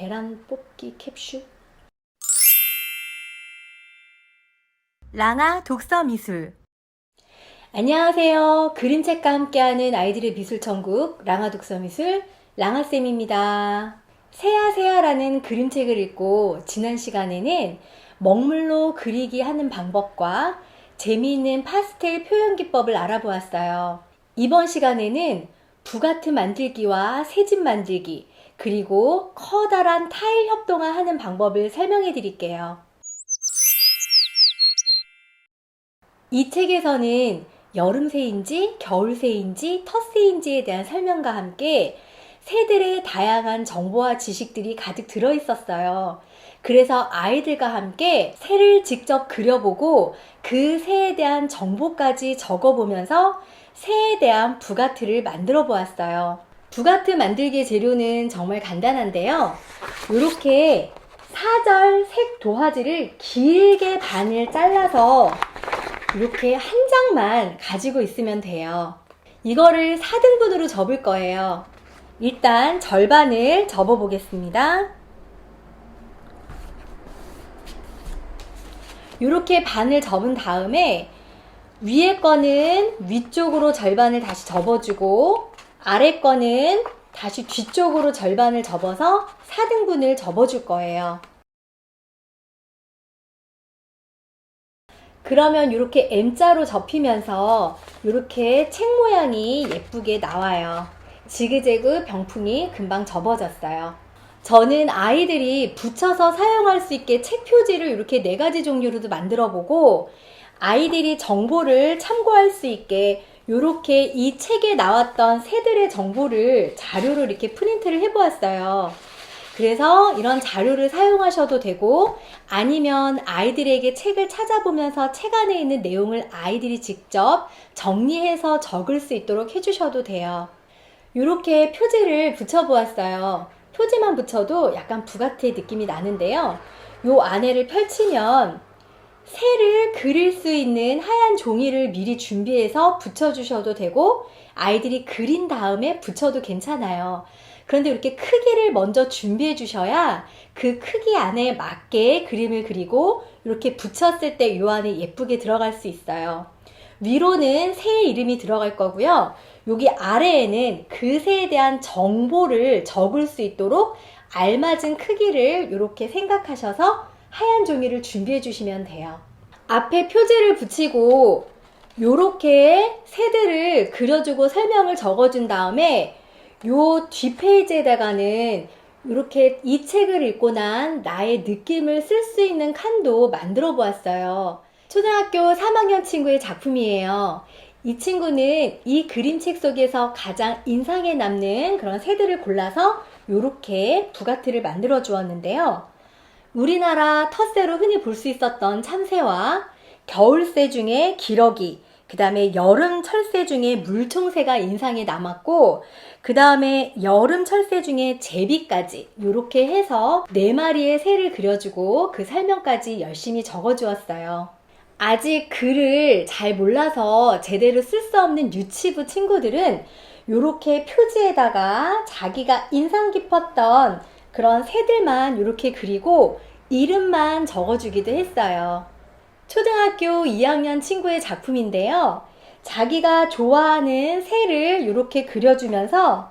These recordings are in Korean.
계란 뽑기 캡슐? 랑아 독서 미술 안녕하세요. 그림책과 함께하는 아이들의 미술 천국 랑아 독서 미술 랑아 쌤입니다. 세야세야라는 그림책을 읽고 지난 시간에는 먹물로 그리기 하는 방법과 재미있는 파스텔 표현 기법을 알아보았어요. 이번 시간에는 부가트 만들기와 새집 만들기 그리고 커다란 타일 협동화 하는 방법을 설명해 드릴게요. 이 책에서는 여름새인지 겨울새인지 텃새인지에 대한 설명과 함께 새들의 다양한 정보와 지식들이 가득 들어 있었어요. 그래서 아이들과 함께 새를 직접 그려보고 그 새에 대한 정보까지 적어보면서 새에 대한 부가트를 만들어 보았어요. 부가트 만들기 재료는 정말 간단한데요. 이렇게 사절 색 도화지를 길게 반을 잘라서 이렇게 한 장만 가지고 있으면 돼요. 이거를 4등분으로 접을 거예요. 일단 절반을 접어 보겠습니다. 이렇게 반을 접은 다음에 위에 거는 위쪽으로 절반을 다시 접어주고 아래 거는 다시 뒤쪽으로 절반을 접어서 4등분을 접어줄 거예요. 그러면 이렇게 M자로 접히면서 이렇게 책 모양이 예쁘게 나와요. 지그재그 병풍이 금방 접어졌어요. 저는 아이들이 붙여서 사용할 수 있게 책 표지를 이렇게 네 가지 종류로도 만들어 보고 아이들이 정보를 참고할 수 있게 이렇게 이 책에 나왔던 새들의 정보를 자료로 이렇게 프린트를 해 보았어요. 그래서 이런 자료를 사용하셔도 되고 아니면 아이들에게 책을 찾아보면서 책 안에 있는 내용을 아이들이 직접 정리해서 적을 수 있도록 해주셔도 돼요. 이렇게 표지를 붙여보았어요. 표지만 붙여도 약간 부가트의 느낌이 나는데요. 요 안에를 펼치면 새를 그릴 수 있는 하얀 종이를 미리 준비해서 붙여주셔도 되고 아이들이 그린 다음에 붙여도 괜찮아요. 그런데 이렇게 크기를 먼저 준비해 주셔야 그 크기 안에 맞게 그림을 그리고 이렇게 붙였을 때 요 안에 예쁘게 들어갈 수 있어요. 위로는 새의 이름이 들어갈 거고요. 여기 아래에는 그 새에 대한 정보를 적을 수 있도록 알맞은 크기를 이렇게 생각하셔서 하얀 종이를 준비해 주시면 돼요. 앞에 표지를 붙이고 이렇게 새들을 그려주고 설명을 적어준 다음에 요 뒷페이지에다가는 이렇게 이 책을 읽고 난 나의 느낌을 쓸 수 있는 칸도 만들어 보았어요. 초등학교 3학년 친구의 작품이에요. 이 친구는 이 그림책 속에서 가장 인상에 남는 그런 새들을 골라서 이렇게 부가트를 만들어 주었는데요. 우리나라 텃새로 흔히 볼 수 있었던 참새와 겨울새 중에 기러기, 그 다음에 여름 철새 중에 물총새가 인상에 남았고, 그 다음에 여름 철새 중에 제비까지 이렇게 해서 네 마리의 새를 그려주고 그 설명까지 열심히 적어주었어요. 아직 글을 잘 몰라서 제대로 쓸 수 없는 유치부 친구들은 이렇게 표지에다가 자기가 인상 깊었던 그런 새들만 이렇게 그리고 이름만 적어주기도 했어요. 초등학교 2학년 친구의 작품인데요. 자기가 좋아하는 새를 이렇게 그려주면서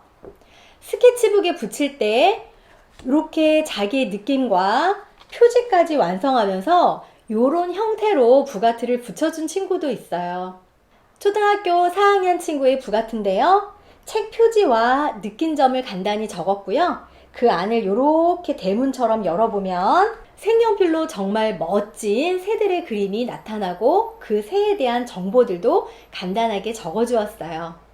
스케치북에 붙일 때 이렇게 자기의 느낌과 표지까지 완성하면서 이런 형태로 부가트를 붙여준 친구도 있어요. 초등학교 4학년 친구의 부가트인데요. 책 표지와 느낀 점을 간단히 적었고요. 그 안을 이렇게 대문처럼 열어보면 색연필로 정말 멋진 새들의 그림이 나타나고 그 새에 대한 정보들도 간단하게 적어주었어요.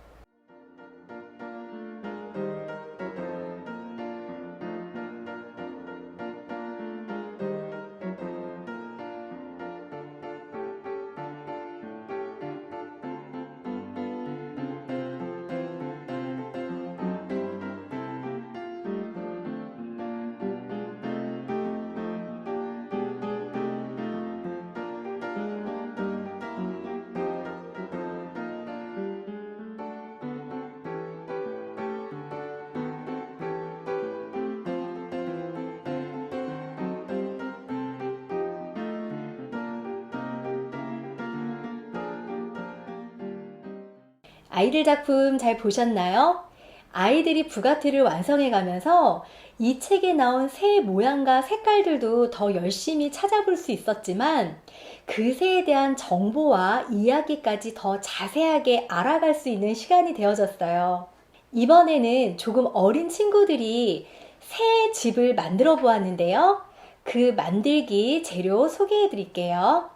아이들 작품 잘 보셨나요? 아이들이 부가티를 완성해 가면서 이 책에 나온 새 모양과 색깔들도 더 열심히 찾아볼 수 있었지만 그 새에 대한 정보와 이야기까지 더 자세하게 알아갈 수 있는 시간이 되어졌어요. 이번에는 조금 어린 친구들이 새 집을 만들어 보았는데요. 그 만들기 재료 소개해 드릴게요.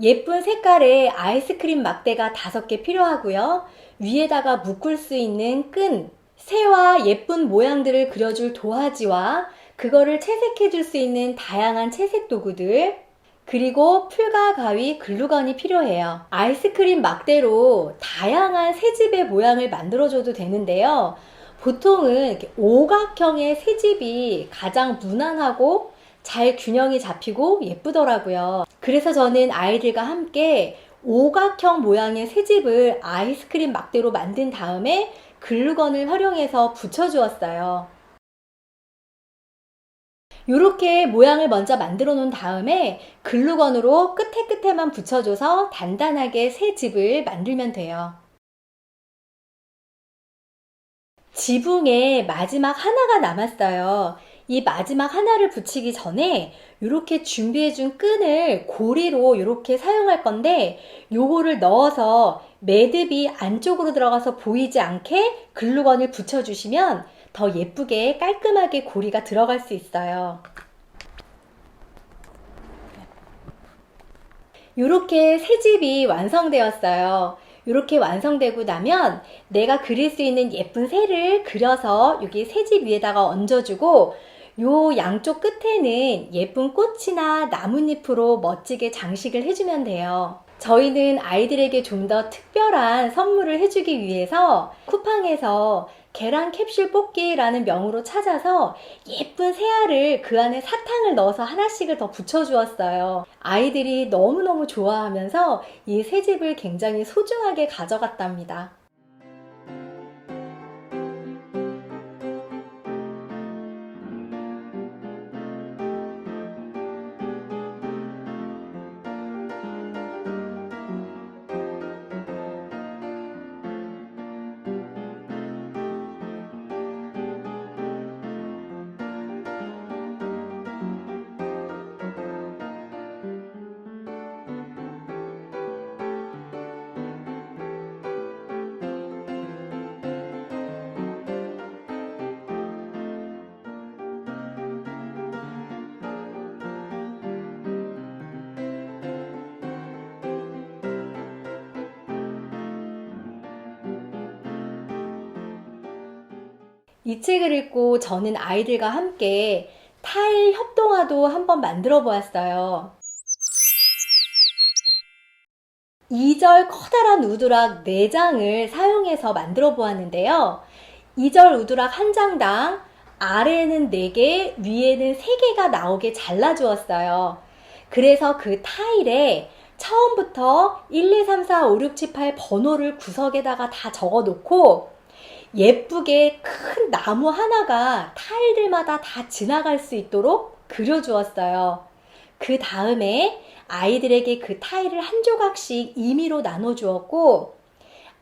예쁜 색깔의 아이스크림 막대가 다섯 개 필요하고요. 위에다가 묶을 수 있는 끈, 새와 예쁜 모양들을 그려줄 도화지와 그거를 채색해 줄 수 있는 다양한 채색 도구들, 그리고 풀과 가위, 글루건이 필요해요. 아이스크림 막대로 다양한 새집의 모양을 만들어줘도 되는데요. 보통은 오각형의 새집이 가장 무난하고 잘 균형이 잡히고 예쁘더라고요. 그래서 저는 아이들과 함께 오각형 모양의 새집을 아이스크림 막대로 만든 다음에 글루건을 활용해서 붙여주었어요. 이렇게 모양을 먼저 만들어 놓은 다음에 글루건으로 끝에 끝에만 붙여줘서 단단하게 새 집을 만들면 돼요. 지붕에 마지막 하나가 남았어요. 이 마지막 하나를 붙이기 전에 이렇게 준비해준 끈을 고리로 이렇게 사용할 건데 요거를 넣어서 매듭이 안쪽으로 들어가서 보이지 않게 글루건을 붙여주시면 더 예쁘게 깔끔하게 고리가 들어갈 수 있어요. 이렇게 새 집이 완성되었어요. 이렇게 완성되고 나면 내가 그릴 수 있는 예쁜 새를 그려서 여기 새집 위에다가 얹어주고 요 양쪽 끝에는 예쁜 꽃이나 나뭇잎으로 멋지게 장식을 해주면 돼요. 저희는 아이들에게 좀 더 특별한 선물을 해주기 위해서 쿠팡에서 계란 캡슐 뽑기라는 명으로 찾아서 예쁜 새알을 그 안에 사탕을 넣어서 하나씩을 더 붙여주었어요. 아이들이 너무너무 좋아하면서 이 새집을 굉장히 소중하게 가져갔답니다. 이 책을 읽고 저는 아이들과 함께 타일 협동화도 한번 만들어 보았어요. 2절 커다란 우드락 4장을 사용해서 만들어 보았는데요. 2절 우드락 한 장당 아래에는 4개, 위에는 3개가 나오게 잘라 주었어요. 그래서 그 타일에 처음부터 1, 2, 3, 4, 5, 6, 7, 8 번호를 구석에다가 다 적어 놓고 예쁘게 큰 나무 하나가 타일들마다 다 지나갈 수 있도록 그려주었어요. 그 다음에 아이들에게 그 타일을 한 조각씩 임의로 나눠주었고,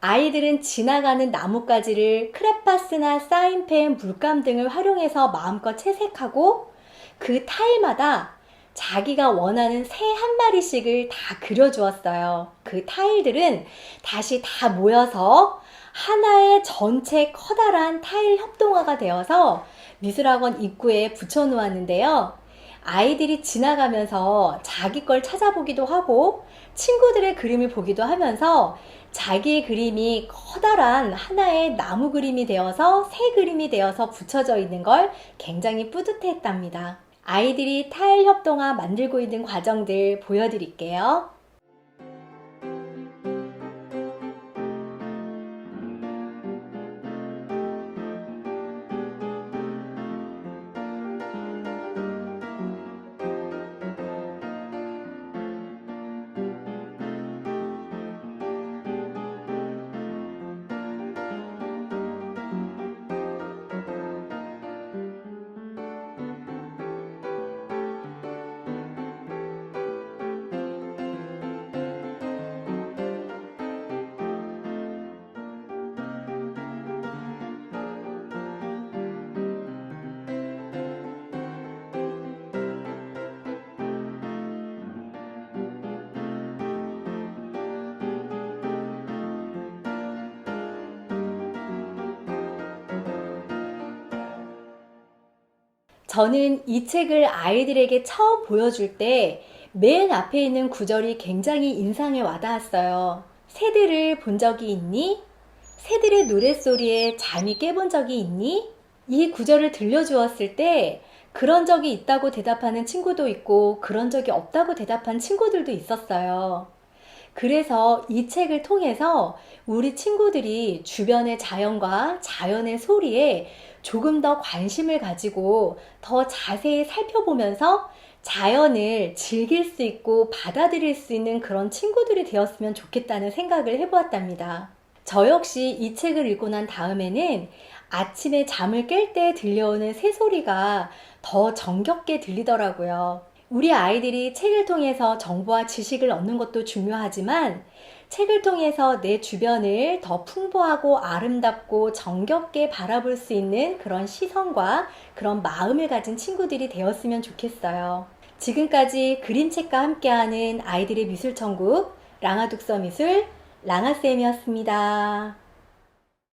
아이들은 지나가는 나뭇가지를 크레파스나 사인펜, 물감 등을 활용해서 마음껏 채색하고, 그 타일마다 자기가 원하는 새 한 마리씩을 다 그려주었어요. 그 타일들은 다시 다 모여서 하나의 전체 커다란 타일 협동화가 되어서 미술학원 입구에 붙여 놓았는데요. 아이들이 지나가면서 자기 걸 찾아보기도 하고 친구들의 그림을 보기도 하면서 자기의 그림이 커다란 하나의 나무 그림이 되어서 새 그림이 되어서 붙여져 있는 걸 굉장히 뿌듯해 했답니다. 아이들이 타일 협동화 만들고 있는 과정들 보여드릴게요. 저는 이 책을 아이들에게 처음 보여줄 때 맨 앞에 있는 구절이 굉장히 인상에 와닿았어요. 새들을 본 적이 있니? 새들의 노랫소리에 잠이 깨본 적이 있니? 이 구절을 들려주었을 때 그런 적이 있다고 대답하는 친구도 있고 그런 적이 없다고 대답한 친구들도 있었어요. 그래서 이 책을 통해서 우리 친구들이 주변의 자연과 자연의 소리에 조금 더 관심을 가지고 더 자세히 살펴보면서 자연을 즐길 수 있고 받아들일 수 있는 그런 친구들이 되었으면 좋겠다는 생각을 해보았답니다. 저 역시 이 책을 읽고 난 다음에는 아침에 잠을 깰 때 들려오는 새소리가 더 정겹게 들리더라고요. 우리 아이들이 책을 통해서 정보와 지식을 얻는 것도 중요하지만 책을 통해서 내 주변을 더 풍부하고 아름답고 정겹게 바라볼 수 있는 그런 시선과 그런 마음을 가진 친구들이 되었으면 좋겠어요. 지금까지 그림책과 함께하는 아이들의 미술천국 랑아독서 미술 랑아쌤이었습니다.